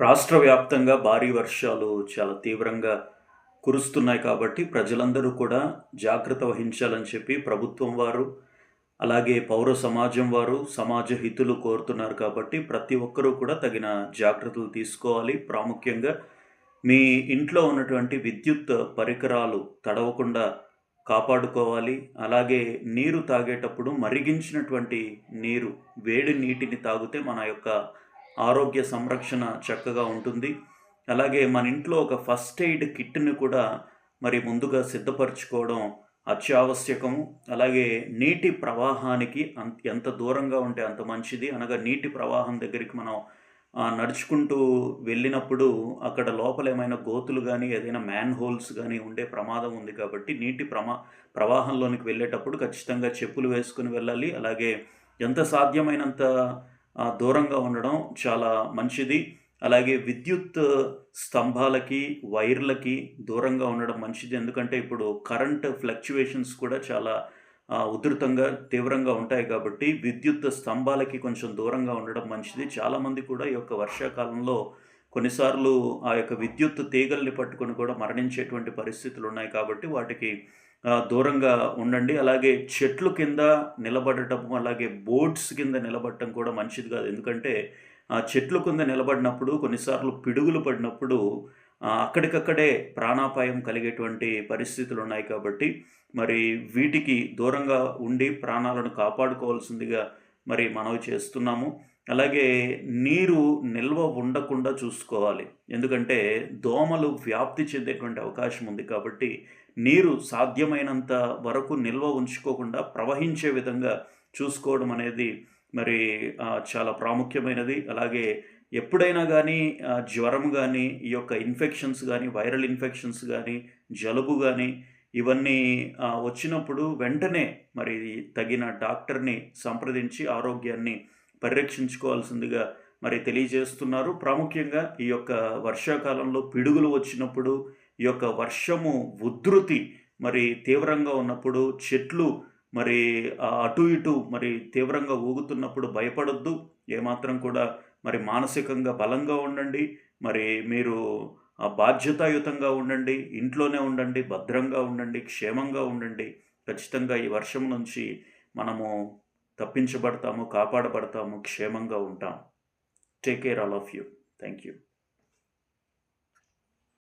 రాష్ట్ర వ్యాప్తంగా భారీ వర్షాలు చాలా తీవ్రంగా కురుస్తున్నాయి కాబట్టి ప్రజలందరూ కూడా జాగ్రత్త వహించాలని చెప్పి ప్రభుత్వం వారు అలాగే పౌర సమాజం వారు సమాజ హితులు కోరుతున్నారు కాబట్టి ప్రతి ఒక్కరూ కూడా తగిన జాగ్రత్తలు తీసుకోవాలి. ప్రాముఖ్యంగా మీ ఇంట్లో ఉన్నటువంటి విద్యుత్ పరికరాలు తడవకుండా కాపాడుకోవాలి. అలాగే నీరు తాగేటప్పుడు మరిగించినటువంటి నీరు వేడి నీటిని తాగితే మన యొక్క ఆరోగ్య సంరక్షణ చక్కగా ఉంటుంది. అలాగే మన ఇంట్లో ఒక ఫస్ట్ ఎయిడ్ కిట్ని కూడా మరి ముందుగా సిద్ధపరచుకోవడం అత్యావశ్యకము. అలాగే నీటి ప్రవాహానికి అంత ఎంత దూరంగా ఉంటే అంత మంచిది. అనగా నీటి ప్రవాహం దగ్గరికి మనం నడుచుకుంటూ వెళ్ళినప్పుడు అక్కడ లోపల ఏమైనా గోతులు కానీ ఏదైనా మ్యాన్ హోల్స్ కానీ ఉండే ప్రమాదం ఉంది కాబట్టి నీటి ప్రమా ప్రవాహంలోనికి వెళ్ళేటప్పుడు ఖచ్చితంగా చెప్పులు వేసుకుని వెళ్ళాలి. అలాగే ఎంత సాధ్యమైనంత దూరంగా ఉండడం చాలా మంచిది. అలాగే విద్యుత్ స్తంభాలకి వైర్లకి దూరంగా ఉండడం మంచిది. ఎందుకంటే ఇప్పుడు కరెంట్ ఫ్లక్చువేషన్స్ కూడా చాలా ఉధృతంగా తీవ్రంగా ఉంటాయి కాబట్టి విద్యుత్ స్తంభాలకి కొంచెం దూరంగా ఉండడం మంచిది. చాలామంది కూడా ఈ యొక్క వర్షాకాలంలో కొన్నిసార్లు ఆ యొక్క విద్యుత్ తీగల్ని పట్టుకొని కూడా మరణించేటువంటి పరిస్థితులు ఉన్నాయి కాబట్టి వాటికి దూరంగా ఉండండి. అలాగే చెట్లు కింద నిలబడటం అలాగే బోట్స్ కింద నిలబడటం కూడా మంచిది కాదు. ఎందుకంటే ఆ చెట్లు కింద నిలబడినప్పుడు కొన్నిసార్లు పిడుగులు పడినప్పుడు అక్కడికక్కడే ప్రాణాపాయం కలిగేటువంటి పరిస్థితులు ఉన్నాయి కాబట్టి మరి వీటికి దూరంగా ఉండి ప్రాణాలను కాపాడుకోవాల్సిందిగా మరి మనవి చేస్తున్నాము. అలాగే నీరు నిల్వ ఉండకుండా చూసుకోవాలి. ఎందుకంటే దోమలు వ్యాప్తి చెందేటువంటి అవకాశం ఉంది కాబట్టి నీరు సాధ్యమైనంత వరకు నిల్వ ఉంచుకోకుండా ప్రవహించే విధంగా చూసుకోవడం అనేది మరి చాలా ప్రాముఖ్యమైనది. అలాగే ఎప్పుడైనా కానీ జ్వరం కానీ ఈ యొక్క ఇన్ఫెక్షన్స్ కానీ వైరల్ ఇన్ఫెక్షన్స్ కానీ జలుబు కానీ ఇవన్నీ వచ్చినప్పుడు వెంటనే మరి తగిన డాక్టర్ని సంప్రదించి ఆరోగ్యాన్ని పరిరక్షించుకోవాల్సిందిగా మరి తెలియజేస్తున్నారు. ప్రాముఖ్యంగా ఈ యొక్క వర్షాకాలంలో పిడుగులు వచ్చినప్పుడు ఈ యొక్క వర్షము ఉధృతి మరి తీవ్రంగా ఉన్నప్పుడు చెట్లు మరి అటు ఇటు మరి తీవ్రంగా ఊగుతున్నప్పుడు భయపడొద్దు. ఏమాత్రం కూడా మరి మానసికంగా బలంగా ఉండండి. మరి మీరు ఆ బాధ్యతాయుతంగా ఉండండి. ఇంట్లోనే ఉండండి. భద్రంగా ఉండండి. క్షేమంగా ఉండండి. ఖచ్చితంగా ఈ వర్షం నుంచి మనము తప్పించబడతాము కాపాడబడతాము క్షేమంగా ఉంటాం take care all of you thank you